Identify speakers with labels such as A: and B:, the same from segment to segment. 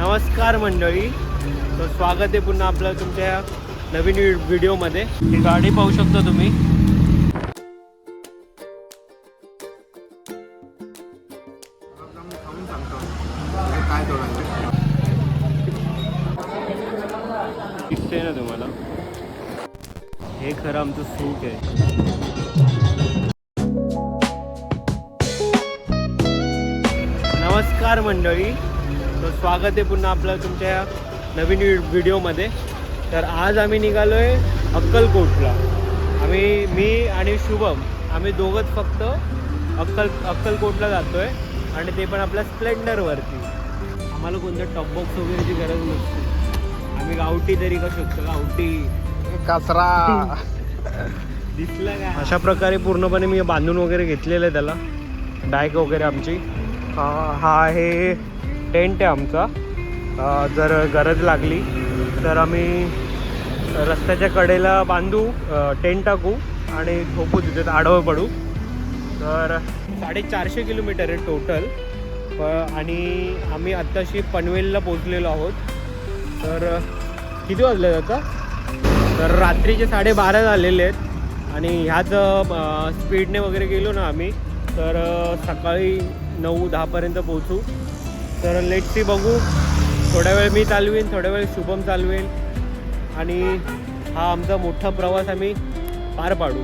A: नमस्कार मंडळी. तर स्वागत आहे पुन्हा आपलं तुमच्या नवीन व्हिडिओमध्ये. ही गाडी पाहू शकता तुम्ही. दिसते ना तुम्हाला? हे खरं आमचं सूट आहे. स्वागत आहे पुन्हा आपलं तुमच्या नवीन व्हि- व्हिडिओमध्ये. तर आज आम्ही निघालो आहे अक्कलकोटला. आम्ही मी आणि शुभम आम्ही दोघंच फक्त अक्कल अक्कलकोटला जातो आहे आणि ते पण आपल्या स्प्लेंडरवरती. आम्हाला कोणतं टॉप बॉक्स वगैरेची गरज नसते. आम्ही गावठी तरी कसं शकतो गावठी.
B: कचरा.
A: दिसलं काय? अशा प्रकारे पूर्णपणे मी बांधून वगैरे घेतलेलं आहे त्याला. बॅग वगैरे आमची. हा आहे. टेंट आहे आमचा. जर गरज लागली तर आम्ही रस्त्याच्या कडेला बांधू टेंट टाकू आणि झोपू तिथे आडवं पडू. तर साडेचारशे किलोमीटर आहे टोटल. प आणि आम्ही आत्ताशी पनवेलला पोचलेलो आहोत. तर किती वाजले आता? तर रात्रीचे साडेबारा झालेले आहेत. आणि ह्याच स्पीडने वगैरे गेलो ना आम्ही तर सकाळी नऊ दहापर्यंत पोहोचू. तर लेट सी बघू. थोड्या वेळ मी चालवीन थोड्या वेळ शुभम चालवेन आणि हा आमचा मोठा प्रवास आम्ही पार पाडू.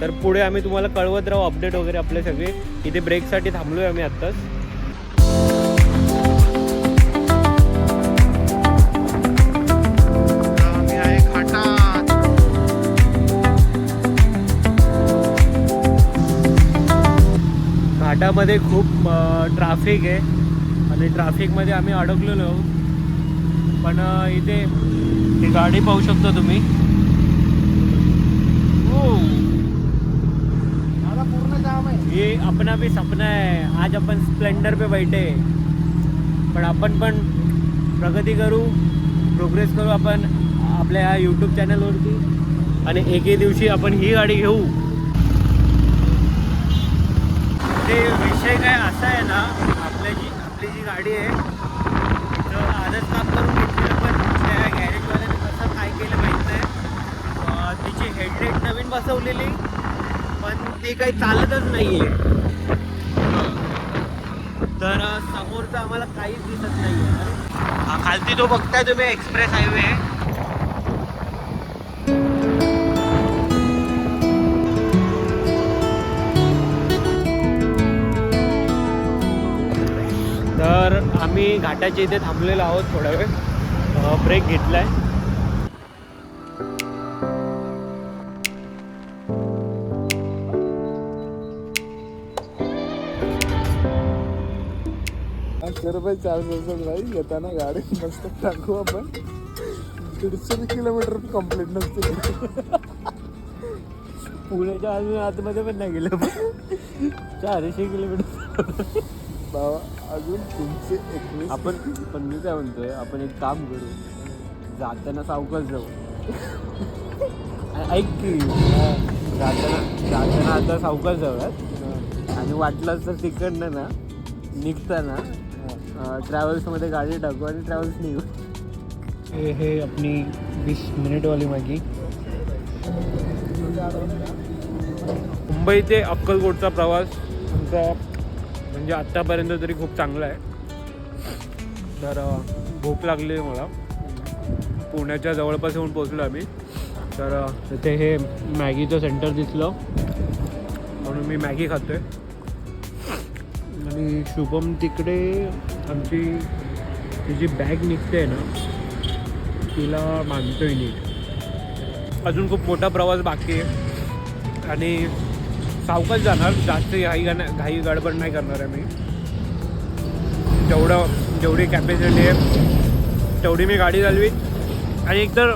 A: तर पुढे आम्ही तुम्हाला कळवत राहू अपडेट वगैरे आपले सगळे. इथे ब्रेकसाठी थांबलो आहे आम्ही आत्ताच.
B: आहे
A: घाटामध्ये खूप ट्राफिक आहे. आणि ट्रॅफिकमध्ये आम्ही अडकलेलो आहोत. पण इथे ही गाडी पाहू शकता तुम्ही. हो.
B: पूर्ण आहे.
A: ये अपना भी सपना है आज आपण स्प्लेंडर पे बैठे. पण आपण पण प्रगती करू प्रोग्रेस करू आपण आपल्या ह्या यूट्यूब चॅनलवरती आणि एके दिवशी आपण ही गाडी घेऊ. ते विषय काय असा आहे ना आपल्या जी आपली जी गाडी आहे. तर आजच काम करून घेतलेलं पण त्या गॅरेजवाल्याने कसं काय केलं माहीत नाही. तिची हेडलाईट नवीन बसवलेली पण ते काही चालतच नाही आहे तर समोरचं आम्हाला काहीच दिसत नाही आहे खालती तो बघताय तुम्ही एक्सप्रेस हायवे आम्ही घाटाच्या इथे थांबलेलो आहोत थोडा वेळ. ब्रेक घेतलाय.
B: पाचशे रुपये चार्ज असेल भाई येताना गाडी मस्त टाकू आपण. दीडशे किलोमीटर कंप्लीट नसते.
A: पुण्याच्या अजून आतमध्ये पण नाही गेलं चारशे किलोमीटर.
B: बाबा अजून तीनशे एकवीस
A: आपण पण मी काय म्हणतोय आपण एक काम करू. जाताना सावकाश जाऊ. ऐक की जाताना जाताना आता सावकाश जाऊयात. आणि वाटलं तर तिकडनं ना निघताना ट्रॅव्हल्समध्ये गाडी टाकू आणि ट्रॅव्हल्स निघू. हे हे आपली वीस मिनिटवाली मागी. मुंबई ते अक्कलकोटचा प्रवास. आमचा म्हणजे आत्तापर्यंत तरी खूप चांगलं आहे. तर भूक लागली आहे मला. पुण्याच्या जवळपास येऊन पोचलो आम्ही. तर तिथे हे मॅगीचं सेंटर दिसलं. म्हणून मी मॅगी खातो आहे आणि शुभम तिकडे आमची ती जी बॅग निघते ना तिला मानतोय नीट. अजून खूप मोठा प्रवास बाकी आहे. आणि सावकाश जाणार जास्त घाई घाई गडबड नाही करणार आहे मी. जेवढं जेवढी कॅपॅसिटी आहे तेवढी मी गाडी चालवी आणि एकतर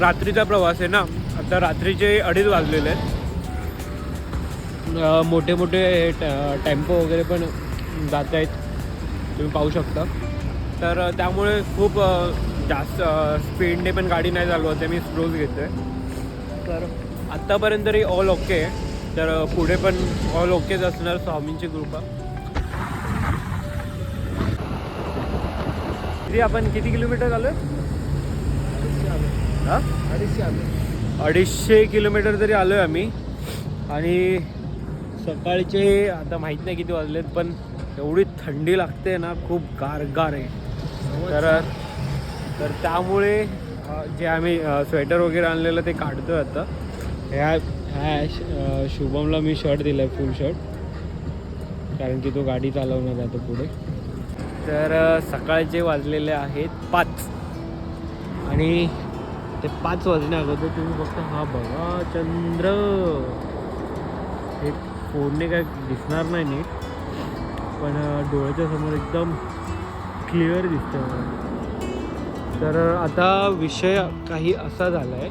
A: रात्रीचा प्रवास आहे ना आता रात्रीचे अडीच वाजलेले आहेत. मोठे मोठे ट- टेम्पो वगैरे पण जात आहेत. तुम्ही पाहू शकता. तर त्यामुळे खूप जास्त स्पीडने पण गाडी नाही चालवत आहे. मी स्लोच घेतो आहे तर आत्तापर्यंत तरी ऑल ओके आहे. तर पुढे पण ऑल ओकेच असणार स्वामींची कृपा. किती आपण किती किलोमीटर आलो हा?
B: अडीचशे आले
A: अडीचशे किलोमीटर तरी आलो आहे आम्ही. आणि सकाळचे आता माहीत नाही किती वाजलेत पण एवढी थंडी लागते ना खूप गारगार आहे. तर तर त्यामुळे जे आम्ही स्वेटर वगैरे आणलेलं ते काढतो आहे आता. ह्या ह्या श- शुभमला मी शर्ट दिला आहे फुल शर्ट कारण की तो गाडी चालवणार आता पुढे. तर सकाळचे वाजलेले आहेत पाच. आणि ते पाच वाजण्या अगोदर तुम्ही फक्त हा बघा चंद्र. हे फोनने काय दिसणार नाही नीट. पण डोळ्याच्या समोर एकदम क्लिअर दिसतं तर आता विषय काही असा झाला आहे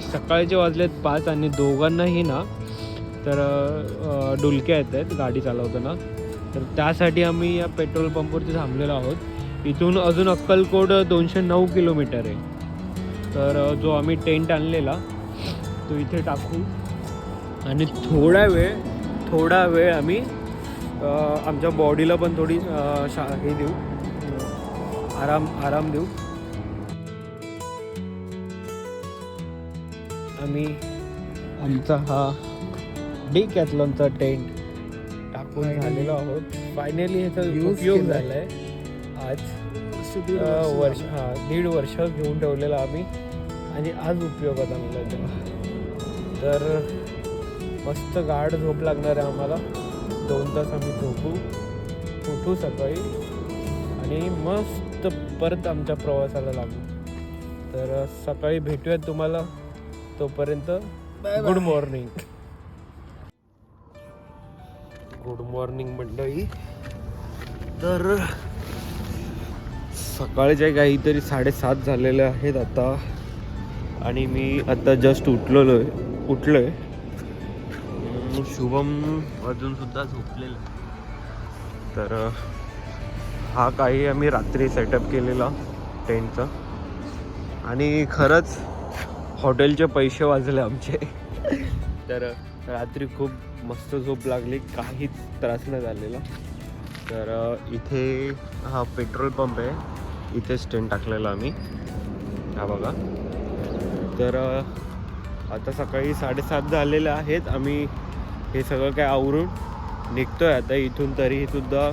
A: की सकाळचे वाजलेत पाच आणि दोघांनाही ना तर डुलक्या येत आहेत गाडी चालवताना. तर त्यासाठी आम्ही या पेट्रोल पंपवरती थांबलेलो आहोत. इथून अजून अक्कलकोट दोनशे नऊ किलोमीटर आहे. तर जो आम्ही टेंट आणलेला तो इथे टाकू. आणि थोडा वेळ थोडा वेळ आम्ही आमच्या बॉडीला पण थोडी शा हे देऊ. आराम आराम देऊ. आम्ही आमचा हा डी कॅथलॉनचा टेंट टाकून. झालेलो आहोत फायनली ह्याचा उपयोग. झाला आहे आज
B: वर्ष.
A: हा दीड वर्ष घेऊन ठेवलेला आम्ही आणि आज उपयोगात आणला तेव्हा तर मस्त गाढ झोप लागणार आहे आम्हाला दोन तास आम्ही झोपू उठू सकाळी आणि मस्त परत आमच्या प्रवासाला लागू तर सकाळी भेटूयात तुम्हाला तोपर्यंत गुड. मॉर्निंग गुड मॉर्निंग मंडळी. तर सकाळचे काहीतरी साडेसात झालेले आहेत आता. आणि मी आता जस्ट उठलेलो आहे उठलो आहे शुभम अजून सुद्धा झोपलेला. तर हा काही आम्ही रात्री सेटअप केलेला टेंटचा आणि खरंच हॉटेलचे पैसे वाजले आमचे. तर रात्री खूप मस्त झोप लागली काहीच त्रास नाही झालेला. तर इथे हा पेट्रोल पंप आहे. इथे टेंट टाकलेला आम्ही. हा बघा. तर आता सकाळी साडेसात झालेले आहेत. आम्ही हे सगळं काय आवरून निघतोय. आता इथून तरीही सुद्धा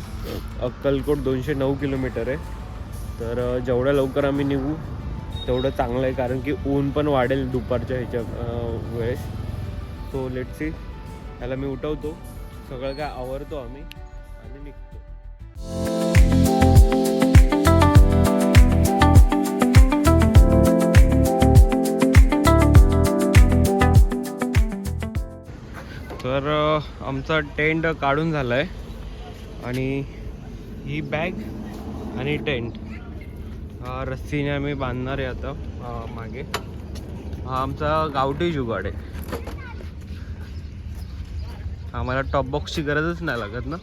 A: अक्कलकोट दोनशे नऊ किलोमीटर आहे. तर जेवढ्या लवकर आम्ही निघू तेवढं चांगलं आहे कारण की ऊन पण वाढेल दुपारच्या ह्याच्या वेळेस. सो लेट सी त्याला मी उठवतो. सगळं काय आवरतो आम्ही आणि निघतो. तर आमचा टेंट काढून झाला आहे आणि ही बॅग आणि टेंट. हा रस्सीने आम्ही बांधणार आहे आता मागे. हा आमचा गावठी जुगाड आहे. आम्हाला टॉप बॉक्सची गरजच नाही लागत ना.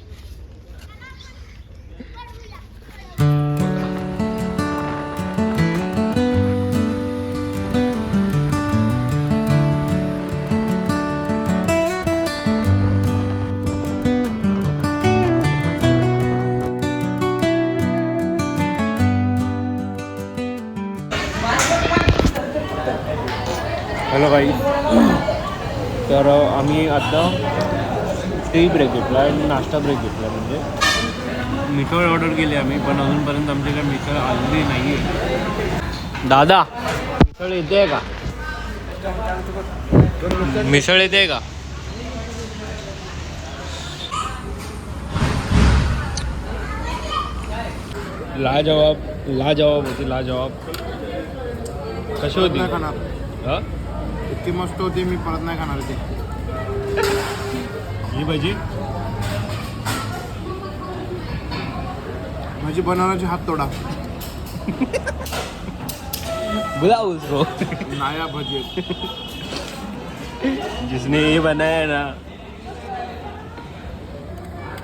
A: हॅलो बाई तर आम्ही आता टी ब्रेक घेतला आणि नाश्ता ब्रेक घेतला म्हणजे. मिसळ ऑर्डर केली आम्ही पण अजूनपर्यंत आमच्याकडे मिसळ आलेली नाही आहे दादा मिसळ येते का? मिसळ येते का? लाजवाब लाजवाब होती लाजवाब. कशी होती? हा
B: इतकी मस्त होती मी परत नाही खाणार ती.
A: ही भाजी?
B: माझी बनवण्याची हात तोडा.
A: बुलाओ उसको
B: नाया भजी.
A: जिसने ये बनाया है ना.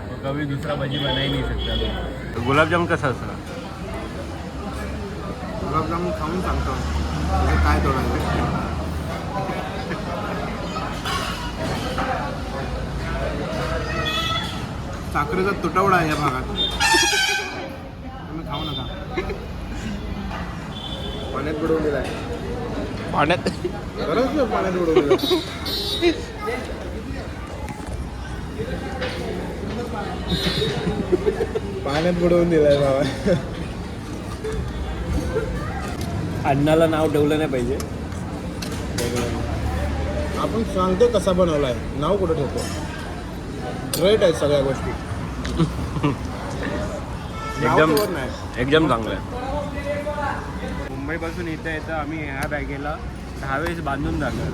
A: वो कभी दूसरा भाजी बना ही नहीं सकता गुलाबजाम कसा असणार
B: गुलाबजामुन खाऊन सांगतो. काय तोडायचं साखरेचा तुटवडा आहे या भागात. तुम्ही खाऊ नका. पाण्यात बुडवून दिलाय.
A: पाण्यात.
B: खरंच पाण्यात बुडवून दिलाय. पाण्यात बुडवून दिलाय बाबा.
A: अन्नाला नाव ठेवलं नाही पाहिजे.
B: आपण सांगतो कसा बनवलाय. नाव कुठं ठेवतो? ग्रेट आहे सगळ्या गोष्टी.
A: एकदम
B: नाही
A: एकदम चांगलं आहे. मुंबईपासून इथं येतं आम्ही ह्या बॅगेला दहा वेळेस बांधून झालं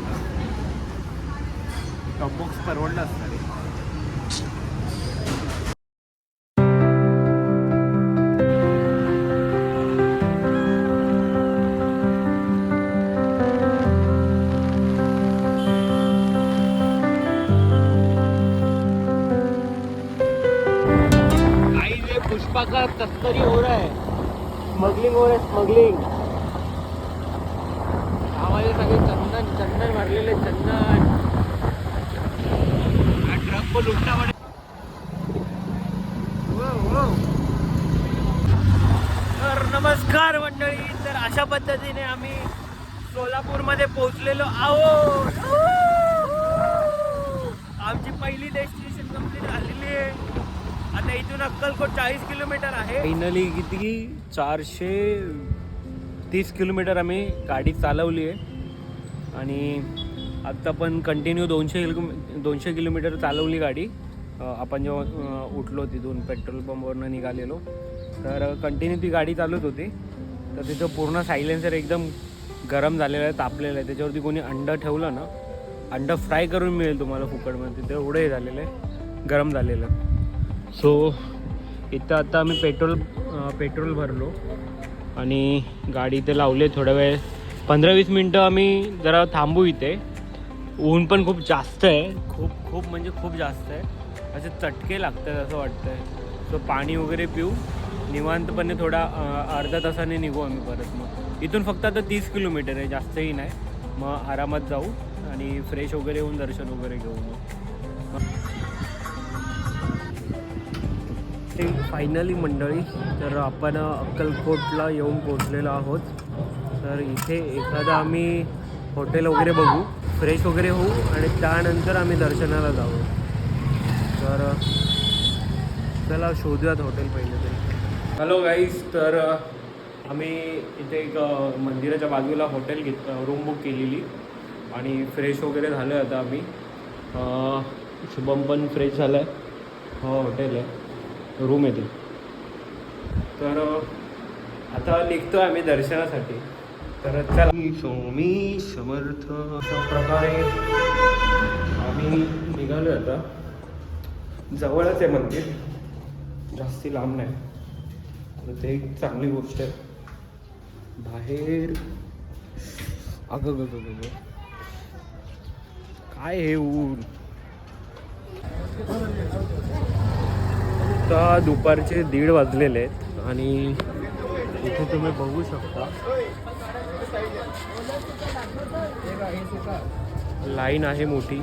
A: टॉप बॉक्स परवडलं असतं रे. तस्करी हो रहा है। स्मगलिंग हो रहा है स्मगलिंग आवाज सगळे चंदन चंदन भरलेले चंदन. ट्रक पण लुटता पडे हो, हो. तर नमस्कार मंडळी तर अशा पद्धतीने आम्ही सोलापूरमध्ये पोहोचलेलो आहोत. आमची पहिली डेस्टिनेशन कंप्लीट झालेली आहे. आता इथून अक्कलकोट चाळीस किलोमीटर आहे. फायनली किती? चारशे तीस किलोमीटर आम्ही गाडी चालवली आहे. आणि आत्ता पण कंटिन्यू दोनशे किलो दोनशे किलोमीटर चालवली गाडी. आपण जेव्हा उठलो तिथून पेट्रोल पंपवरनं निघालेलो. तर कंटिन्यू ती गाडी चालत होती. तर तिथं पूर्ण सायलेन्सर एकदम गरम झालेलं आहे तापलेलं आहे. त्याच्यावरती कोणी अंडं ठेवलं ना अंडं फ्राय करून मिळेल तुम्हाला फुकटमध्ये. तिथे एवढं हे झालेलं आहे गरम झालेलं. सो इथं आता आम्ही पेट्रोल पेट्रोल भरलो आणि गाडी इथे लावले थोडा वेळ. पंधरा वीस मिनटं आम्ही जरा थांबू इथे. ऊन पण खूप जास्त आहे. खूप खूप म्हणजे खूप जास्त आहे. असे चटके लागतात असं वाटतं आहे सो पाणी वगैरे पिऊ. निवांतपणे थोडा अर्धा अर्ध्या तासाने निघू आम्ही परत मग. इथून फक्त आता तीस किलोमीटर आहे जास्तही नाही. मग आरामात जाऊ आणि फ्रेश वगैरे होऊन दर्शन वगैरे घेऊ मग ते फायनली मंडळी तर आपण अक्कलकोटला येऊन पोचलेलो आहोत. तर इथे एखादं आम्ही हॉटेल वगैरे बघू फ्रेश वगैरे होऊ आणि त्यानंतर आम्ही दर्शनाला जाऊ. तर चला शोधूयात हॉटेल पहिले तरी. हॅलो गाईज तर आम्ही इथे एक मंदिराच्या बाजूला हॉटेल घेत रूम बुक केलेली आणि फ्रेश वगैरे झालो आहे आता आम्ही. शुभम पण फ्रेश झाला हो, आहे हो हॉटेल आहे. रूम येते तर आता निघतो आम्ही दर्शनासाठी. तर चला. स्वामी समर्थ अशा प्रकारे आम्ही निघालो आता. जवळच आहे मंदिर. जास्ती लांब नाही. तर ते एक चांगली गोष्ट आहे. बाहेर. अगं ग. काय हे ऊन? आता दुपारचे दीड वाजलेले आहेत आणि इथे तुम्ही बघू शकता. लाईन आहे मोठी.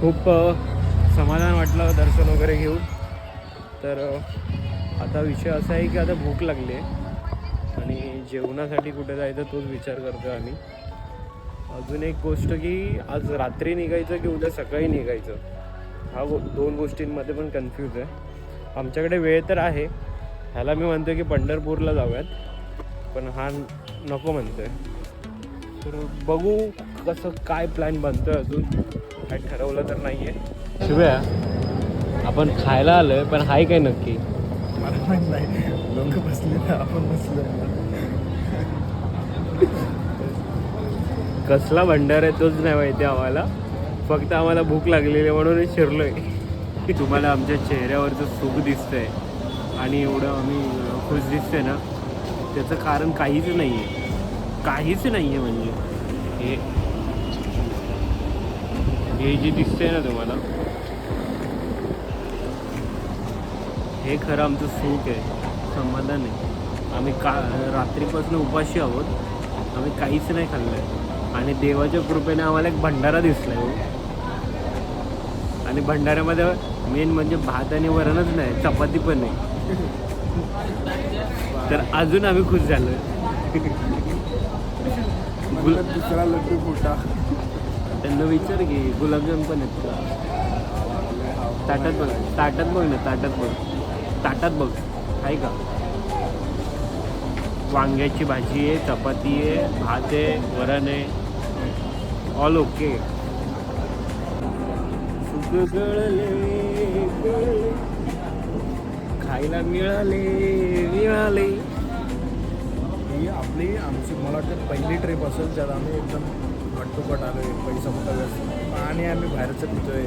A: खूप समाधान वाटलं दर्शन वगैरे घेऊन. तर आता विषय असा आहे की आता भूक लागली आहे. आणि जेवणासाठी कुठे जायचं तोच विचार करतो आम्ही. अजून एक गोष्ट की आज रात्री निघायचं की उद्या सकाळी निघायचं? हा गो दोन गोष्टींमध्ये पण कन्फ्यूज आहे. आमच्याकडे वेळ तर आहे. ह्याला मी म्हणतो की पंढरपूरला जाऊयात. पण हा नको म्हणतोय. तर बघू कसं काय प्लॅन बनतोय अजून? काय ठरवलं तर नाही आहे शिव्या आपण खायला आलोय पण हाय काय नक्की?
B: मला माहीत नाही. लोक बसले ना आपण बसलो
A: कसला भंडार आहे तोच नाही माहिती आम्हाला. फक्त आम्हाला भूक लागलेली आहे म्हणून शिरलोय. तुम्हाला आमच्या चेहऱ्यावरचं सुख दिसतंय. आणि एवढं आम्ही खुश दिसतंय ना त्याचं कारण काहीच नाही आहे काहीच नाही आहे म्हणजे. हे हे जे दिसतंय ना तुम्हाला हे खरं आमचं सुख आहे समाधान आहे. आम्ही का रात्रीपासून उपाशी आहोत आम्ही काहीच नाही खाल्लं आहे आणि देवाच्या कृपेने आम्हाला एक भंडारा दिसला आहे हो. आणि भंडाऱ्यामध्ये मेन म्हणजे भात आणि वरणच नाही चपाती पण नाही. तर अजून आम्ही खुश झालो
B: दुसरा लड्डू फुटा
A: त्यांना विचार की गुलाबजाम पण आहेत का? ताटात बघ ताटात बघ ना ताटात बघ. ताटात बघ आहे का? वांग्याची भाजी आहे चपाती आहे भात आहे वरण आहे. ऑल ओके खायला मिळाले मिळाले.
B: ही आपली आमची मला वाटतं पहिली ट्रिप असेल ज्याला आम्ही एकदम घट्टोकट आलो आहे पैसा मोठा व्यस्त. आणि आम्ही बाहेरचं पितोय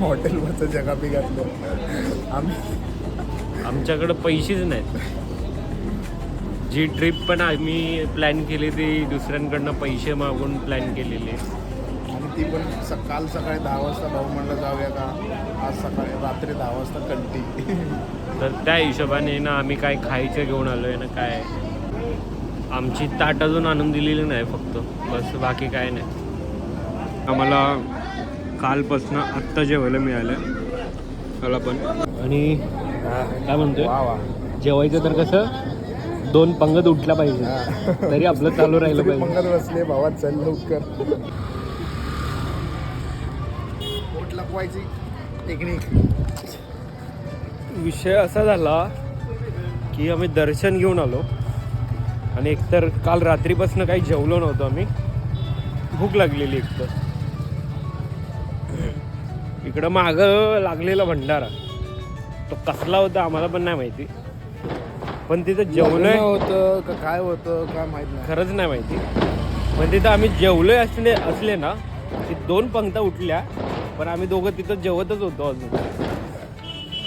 B: हॉटेलवरचं जगा बी घातलं. आम्ही
A: आमच्याकडं पैसेच नाहीत. जी ट्रिप पण आम्ही प्लॅन केली ती दुसऱ्यांकडनं पैसे मागून प्लॅन केलेली.
B: आणि ती पण सकाळ सकाळी दहा वाजता भाऊ म्हणलं जाऊया का? आज सकाळी रात्री दहा वाजता कंटी.
A: तर त्या हिशोबाने ना आम्ही काय खायचं घेऊन आलो आहे ना काय? आमची ताट अजून आणून दिलेली नाही फक्त. बस बाकी काय नाही. आम्हाला कालपासनं आत्ता जेवायला मिळालं. मला पण. आणि काय म्हणतोय? जेवायचं तर कसं दोन पंगत उठला पाहिजे. तरी आपलं चालू राहिलं पाहिजे.
B: पंगत बसले भावात चल लवकर. पोट लपवायची. टेक्निक.
A: विषय असा झाला की आम्ही दर्शन घेऊन आलो. आणि एकतर काल रात्रीपासून काही जेवलो नव्हतो आम्ही. भूक लागलेली एकतर इकडं मागं लागलेला भंडारा. तो कसला होता आम्हाला पण नाही माहिती. पण तिथं जेवलोय
B: होतं का काय होतं काय माहीत नाही.
A: खरंच नाही माहिती. पण तिथं आम्ही जेवलोय असले असले ना की दोन पंक्ता उठल्या पण आम्ही दोघं तिथं जेवतच होतो अजून.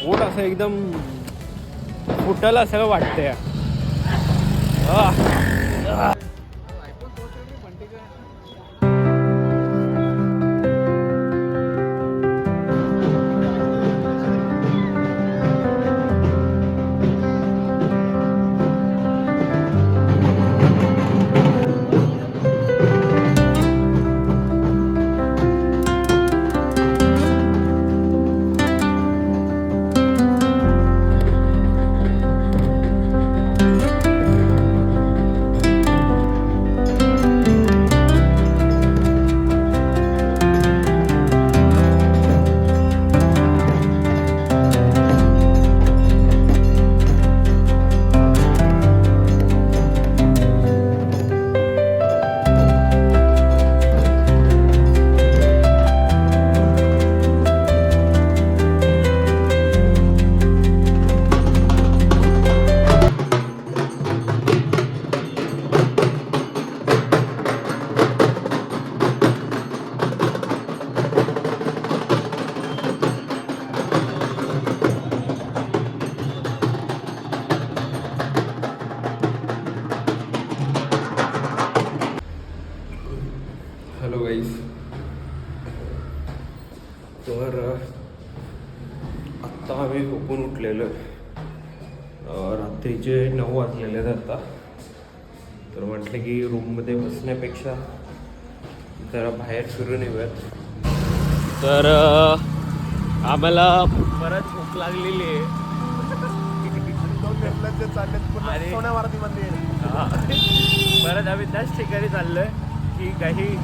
A: पोट असं एकदम फुटायला सगळं वाटतंय. आह. जरा बाहेर फिरून येऊयात. तर आम्हाला बरंच भूक लागलेली आहे.
B: दोन
A: आणि- हा. परत आम्ही त्याच ठिकाणी चाललोय की काही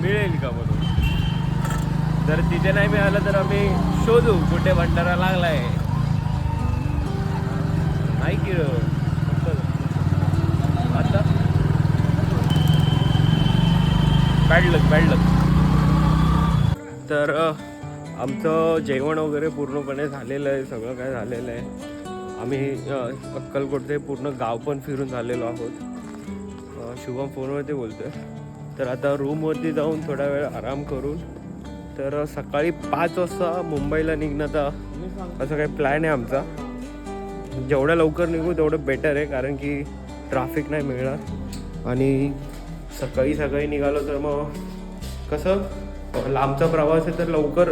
A: मिळेल का म्हणून. जर तिथे नाही मिळालं तर आम्ही शोधू कुठे भंडारा लागलाय. नाही की रे. आता बॅडलक बॅडलक तर आमचं जेवण वगैरे पूर्णपणे झालेलं आहे सगळं काय झालेलं आहे. आम्ही अक्कलकोट अक्कलकोटचे पूर्ण गाव पण फिरून झालेलो आहोत. शुभम फोनवरती बोलतो आहे तर आता रूमवरती जाऊन थोडा वेळ आराम करून तर सकाळी पाच वाजता मुंबईला निघण्याचा असं काही प्लॅन आहे आमचा. जेवढ्या लवकर निघू तेवढं बेटर आहे कारण की ट्राफिक नाही मिळणार. आणि सकाळी सकाळी निघालो तर मग कसं लांबचा प्रवास आहे तर लवकर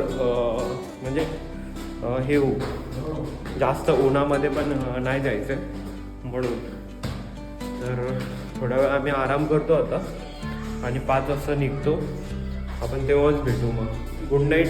A: म्हणजे हे होऊ. जास्त उन्हामध्ये पण नाही जायचं. म्हणून. तर थोडा वेळ आम्ही आराम करतो आता. आणि पाच वाजता निघतो. आपण तेव्हाच भेटू मग. Good night